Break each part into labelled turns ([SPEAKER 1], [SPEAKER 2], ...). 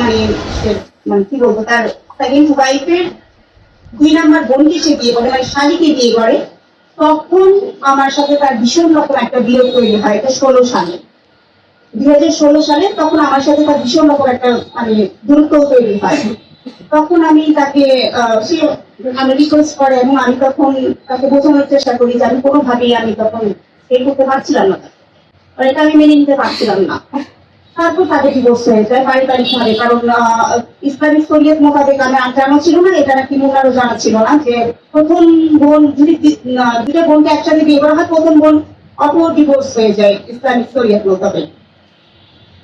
[SPEAKER 1] মানে মানে কি বলব, তার সেকেন্ড ওয়াইফের দুই নাম্বার বোনকে সে বিয়ে করে মানে শালিকে বিয়ে করে। তখন আমার সাথে তার ভীষণ রকম একটা বিরোধ তৈরি হয়, এটা ষোলো সালে। দুই হাজার ষোলো সালে তখন আমার সাথে তার ভীষণ রকম একটা মানে দূরত্ব তৈরি হয়। তখন আমি তাকে সে আমি রিকোয়েস্ট করে এবং আমি তখন তাকে বোঝানোর চেষ্টা করি যে আমি কোনোভাবেই আমি তখন এই করতে পারছিলাম না। এটা আমি মেনে নিতে পারছিলাম না। তারপর তাকে ডিভোর্স হয়ে যায় পারিবারিক ভাবে। কারণ ইসলামিক শরীয়ত মোতাবেক আমি জানা ছিল না এটা নাকি মোনারও জানা ছিল না যে প্রথম বোন যদি দুটো বোনকে একসাথে বিয়ে করা হয় প্রথম বোন অপর ডিভোর্স হয়ে যায় ইসলামিক শরীয়ত মোতাবেক।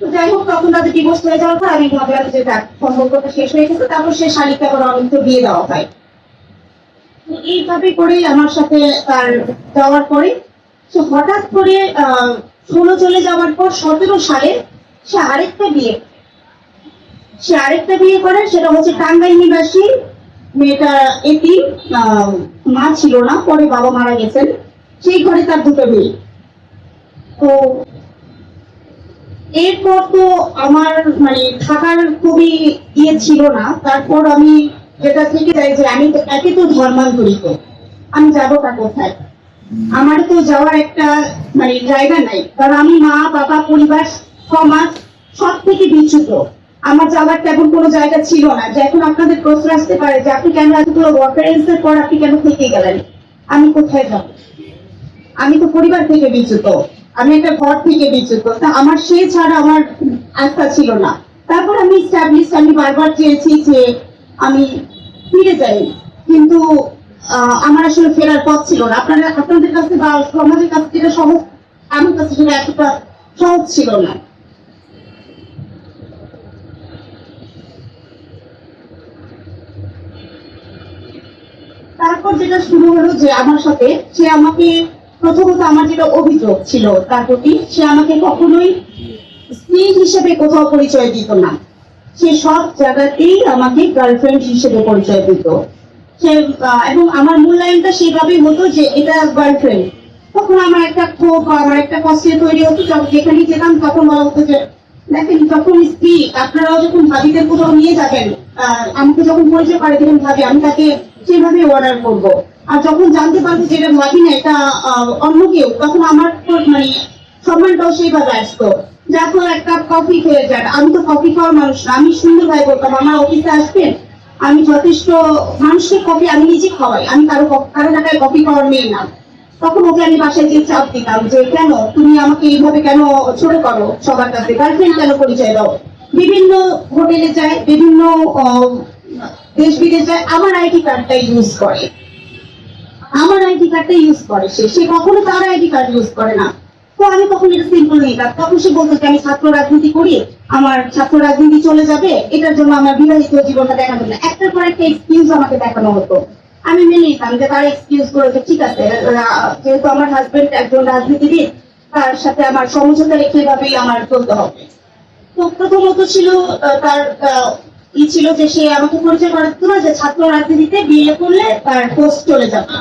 [SPEAKER 1] তো যাই হোক তখন তাদের ডিভোর্স হয়ে যাওয়ার পর আমি ভাবলাম যে দেখ সম্পর্কটা শেষ হয়ে গেছে তারপর সে শালিকে আবার অনন্ত বিয়ে দেওয়া হয়। তো এইভাবে করেই আমার সাথে তার যাওয়ার পরে সে হঠাৎ করে আহ, ষোলো চলে যাওয়ার পর সতেরো সালে সে আরেকটা বিয়ে সে আরেকটা বিয়ে করে, সেটা হচ্ছে টাঙ্গাইল নিবাসী। মেয়েটা এটি মা ছিল না, পরে বাবা মারা গেছেন। সেই ঘরে তার দুটো মেয়ে তো এরপর তো আমার মানে থাকার খুবই ইয়ে ছিল না। তারপর আমি যেটা থেকে যাই যে আমি তো, একে তো ধর্মান্তরিত। আমি যাবোটা কোথায়? আমার তো যাওয়ার একটা মানে জায়গা নাই। কারণ আমি মা, বাবা, পরিবার সমাজ সব থেকে বিচ্যুত। আমার যাওয়ার তেমন কোনো জায়গা ছিল না, যে এখন আপনাদের প্রশ্ন আসতে পারে যে আপনি কেন এতগুলো ওয়াকারেন্সের পর আপনি কেন থেকে গেলেন? আমি কোথায় যাব? আমি তো পরিবার থেকে বিচ্যুত, আমি একটা ঘর থেকে বিচ্যুত, তা আমার সে ছাড়া আমার আস্থা ছিল না। তারপর আমি স্ট্যাবলিশ আমি বারবার চেয়েছি যে আমি ফিরে যাই, কিন্তু আমার আসলে ফেরার পথ ছিল না। আপনারা, আপনাদের কাছে বা সমাজের কাছে যেটা সহজ আমার কাছে সেটা এতটা সহজ ছিল না। তারপর যেটা শুরু হলো যে আমার সাথে, সে আমাকে প্রথমত আমার যেটা অভিযোগ ছিল তার প্রতি, সে আমাকে কখনোই স্ত্রী হিসেবে কোথাও পরিচয় দিত না। সে সব জায়গাতেই আমাকে গার্লফ্রেন্ড হিসেবে পরিচয় দিত। সে এবং আমার মূল্যায়নটা সেভাবেই হতো যে এটা গার্লফ্রেন্ড তখন আমার একটা ক্ষোভ আমার একটা কষ্টের তৈরি হতো, যখন যেতাম তখন বলা হতো যে, দেখেন, যখন স্ত্রী, আপনারাও যখন ভাবিদের কোথাও নিয়ে যাবেন আমাকে যখন পরিচয় করে দেবেন ভাবি, আমি তাকে সেভাবে অর্ডার করব। আর যখন জানতে পারব যে এটা ভাবি না এটা অন্য কেউ, তখন আমার তো মানে সম্মানটাও সেইভাবে আসতো যখন একটা কফি খেয়ে যান আমি তো কফি খাওয়ার মানুষ না। আমি সুন্দর ভাই বলতাম, আমার অফিসে আসবেন? আমি যথেষ্ট মানুষকে কফি আমি নিজে খাওয়াই। আমি কারও কারও টাকায় কফি খাওয়ার মেয়ে না। তখন ওকে আমি বাসায় গিয়ে চাপ দিতাম যে, কেন? তুমি আমাকে এইভাবে কেন ছোট করো সবার কাছে? গার্লফ্রেন্ড কেন পরিচয় দাও? বিভিন্ন হোটেলে যায় বিভিন্ন দেশ বিদেশ আমার আইডি কার্ডটা ইউজ করে। আমার আইডি কার্ডটা ইউজ করে সে। সে কখনো তার আইডি কার্ড ইউজ করে না। তো আমি তখন এটা সিম্পল নিতাম তখন সে বলতো আমি ছাত্র রাজনীতি করি, আমার ছাত্র রাজনীতি চলে যাবে, এটার জন্য আমার বিবাহিত জীবনটা দেখানো না। একটার পর একটা এক্সকিউজ আমাকে দেখানো হতো। আমি মেনে নিতাম যে, তার এক্সকিউজ করেছে ঠিক আছে। যেহেতু আমার হাজবেন্ড একজন রাজনীতিবিদ, তার সাথে আমার সমঝোতা রেখে এভাবেই আমার চলতে হবে। তো প্রথমত ছিল তার ই ছিল যে সে আমাকে পরিচয় করাতো না যে ছাত্র রাজনীতিতে বিয়ে করলে তার পোস্ট চলে যাবে।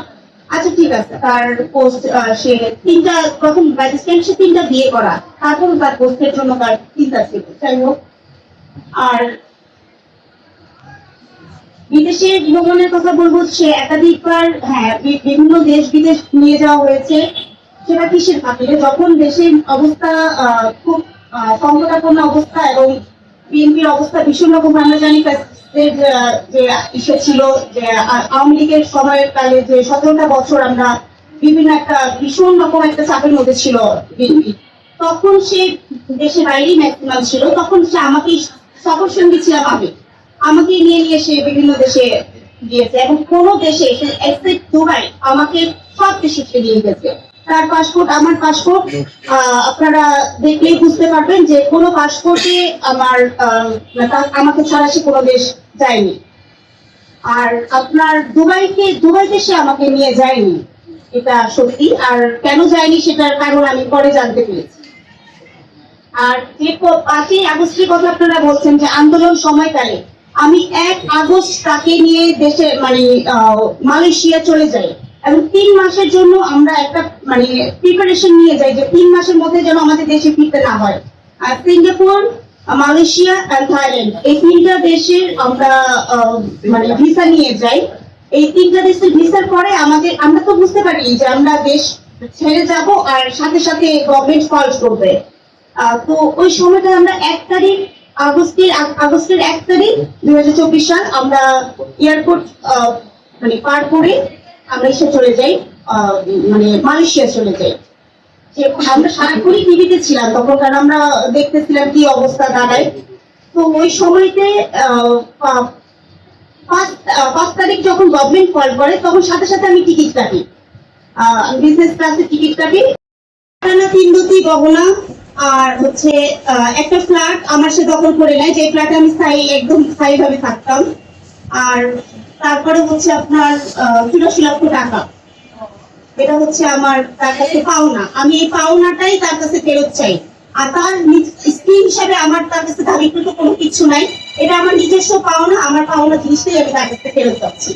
[SPEAKER 1] আচ্ছা ঠিক আছে, তার পোস্ট সে তিনটা প্রথম ম্যাজিস্ট্রেট সে তিনটা বিয়ে করা, তারপর তার পোস্টের জন্য তার চিন্তা ছিল। যাই হোক, আর বিদেশে ভ্রমণের কথা বলব, সে একাধিকবার হ্যাঁ বিভিন্ন দেশ বিদেশ নিয়ে যাওয়া হয়েছে। সেটা কিসের? খাতিরে যখন দেশের অবস্থা খুব সংকটাপন্ন অবস্থা এবং বিএনপির অবস্থা ভীষণ রকম, আমরা জানি যে ইসে ছিল, যে আওয়ামী লীগের সময়ের কালে যে সতেরোটা বছর আমরা বিভিন্ন একটা ভীষণ রকম একটা চাপের মধ্যে ছিল বিএনপি। তখন সে দেশের বাইরেই ম্যাক্সিমাম ছিল, তখন সে আমাকে সফর সঙ্গী ছিলাম আমি। আমাকে নিয়ে নিয়ে সে বিভিন্ন দেশে গিয়েছে এবং কোনো দেশে এক্সেপ্ট দুবাই আমাকে সব দেশে নিয়ে গেছে তার পাসপোর্ট আমার পাসপোর্ট আপনারা দেখলেই বুঝতে পারবেন যে কোনো পাসপোর্টে আমার আহ, আমাকে ছাড়া সে কোনো দেশ যায়নি। আর আপনার দুবাইকে দুবাইতে সে আমাকে নিয়ে যায়নি। এটা সত্যি। আর কেন যায়নি সেটার কারণ আমি পরে জানতে পেরেছি। আর যে পাঁচই আগস্টের কথা আপনারা বলছেন যে আন্দোলন সময়কালে আমি এক আগস্ট তাকে নিয়ে দেশে মানে মালয়েশিয়া চলে যাই। এবং তিন মাসের জন্য আমরা একটা মানে প্রিপারেশন নিয়ে যাই যে তিন মাসের মধ্যে যেন আমাদের দেশে ফিরতে না হয়। আর সিঙ্গাপুর, মালয়েশিয়া অ্যান্ড থাইল্যান্ড, এই তিনটা দেশের আমরা মানে ভিসা নিয়ে যাই। এই তিনটা দেশের ভিসার পরে আমাদের, আমরা তো বুঝতে পারি যে আমরা দেশ ছেড়ে যাব আর সাথে সাথে গভর্নমেন্ট ফল্ট করবে। তো ওই সময়টা আমরা এক তারিখ, আগস্টের আগস্টের এক তারিখ দুই হাজার চব্বিশ সাল আমরা এয়ারপোর্ট মানে পার করে আমরা এসে চলে যাই মানে মালয়েশিয়া চলে যাই। আমরা সারাক্ষণই টিভিতে ছিলাম তখন, কারণ আমরা দেখতেছিলাম কি অবস্থা দাঁড়ায়। তো ওই সময়তে পাঁচ তারিখ যখন গভর্নমেন্ট কল করে, তখন সাথে সাথে আমি টিকিট কাটি। বিজনেস ক্লাসের টিকিট কাটি। তিন দুটি গহনা আর হচ্ছে একটা ফ্ল্যাট আমার সে দখল করে নেয়। যে ফ্ল্যাটে আমি স্থায়ী, একদম স্থায়ী ভাবে থাকতাম। আর তারপরে হচ্ছে আপনার আহ, চুরাশি লক্ষ টাকা। এটা হচ্ছে আমার তার কাছে পাওনা। আমি এই পাওনাটাই তার কাছে ফেরত চাই। আর তার স্ত্রী হিসাবে আমার তার কাছে দাবিকৃত কোনো কিছু নাই। এটা আমার নিজস্ব পাওনা আমার পাওনা জিনিসটাই আমি তার কাছে ফেরত চাচ্ছি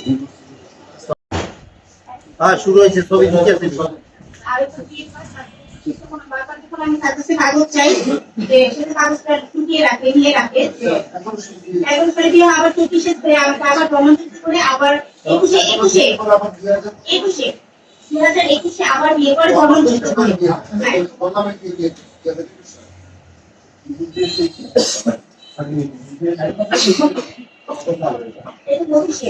[SPEAKER 2] হ্যাঁ শুরু হয়েছে ছবি
[SPEAKER 1] আর একটু দিয়ে কোনো ব্যাপার যখন আমি তার কাছে কাগজ চাই যে সেটা কাগজটা টুকিয়ে রাখে নিয়ে রাখে। এখন করে দিয়ে আবার চব্বিশে আমাকে আবার প্রমাণিত করে আবার একুশে একুশে একুশে দুই হাজার একুশে আবার বিয়ে করে ধর্মান্তরিত করে। এটা পঁচিশে